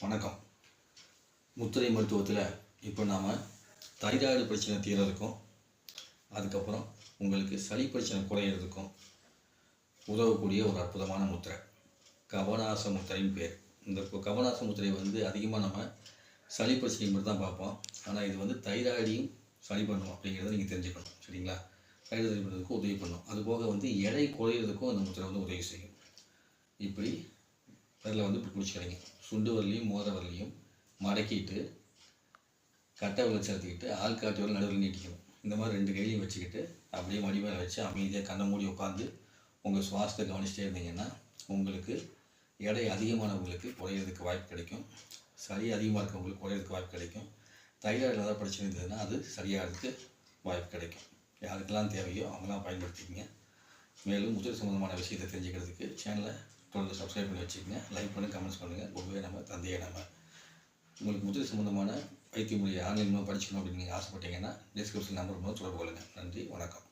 வணக்கம். முத்திரை மருத்துவத்தில் இப்போ நாம் தைராய்டு பிரச்சனை தீரதுக்கும் அதுக்கப்புறம் உங்களுக்கு சளி பிரச்சனை குறையிறதுக்கும் உதவக்கூடிய ஒரு அற்புதமான முத்திரை. கவனாச முத்திரைன்னு பேர். இந்த கு- கவனாச முத்திரை வந்து அதிகமாக நம்ம சளி பிரச்சனை மட்டும் தான் பார்ப்போம். ஆனால் இது வந்து தைராய்டையும் சளி பண்ணும் அப்படிங்கிறத நீங்கள் தெரிஞ்சுக்கணும். சரிங்களா? தைராய்டு சரி பண்ணுறதுக்கும் உதவி பண்ணும். அதுபோக வந்து எடை குறையிறதுக்கும் இந்த முத்திரை வந்து உதவி செய்யும். இப்படி அதில் வந்து இப்படி குளிச்சுக்கிறீங்க சுண்டு வரலையும் மோத வரலையும் மடக்கிட்டு கட்டை விரல் சேர்த்துக்கிட்டு ஆள் காட்டு நடுவில் நீட்டிக்கணும். இந்த மாதிரி ரெண்டு கையிலையும் வச்சுக்கிட்டு அப்படியே மடி மேலே வச்சு அமைதியாக கண்ணை மூடி உட்காந்து உங்கள் சுவாசத்தை கவனிச்சிட்டே இருந்தீங்கன்னா உங்களுக்கு எடை அதிகமானவங்களுக்கு குறையிறதுக்கு வாய்ப்பு கிடைக்கும். சளி அதிகமாக இருக்கவங்களுக்கு குறையிறதுக்கு வாய்ப்பு கிடைக்கும். தைராய்டில் ஏதாவது பிரச்சனை இருந்ததுன்னா அது சரியாகிறதுக்கு வாய்ப்பு கிடைக்கும். யாருக்கெல்லாம் தேவையோ அவங்களாம் பயன்படுத்திக்கிங்க. மேலும் முதல் சம்மந்தமான விஷயத்தை தெரிஞ்சுக்கிறதுக்கு சேனலை தொடர்ந்து சப்ஸ்கிரைப் பண்ணி வச்சுக்கோங்க. லைக் பண்ணி கமெண்ட்ஸ் பண்ணுங்கள் ஒவ்வொரு நம்ம தந்தையை நம்ம உங்களுக்கு முதல் சம்மந்தமான வைத்திய முறையை ஆன்லைன் மூலம் படிச்சுக்கணும் அப்படின்னு நீங்கள் ஆசைப்பட்டீங்கன்னா டிஸ்கிரிப்ஷன் நம்பர் மூலம் தொடர்பு கொள்ளுங்கள் நன்றி வணக்கம்.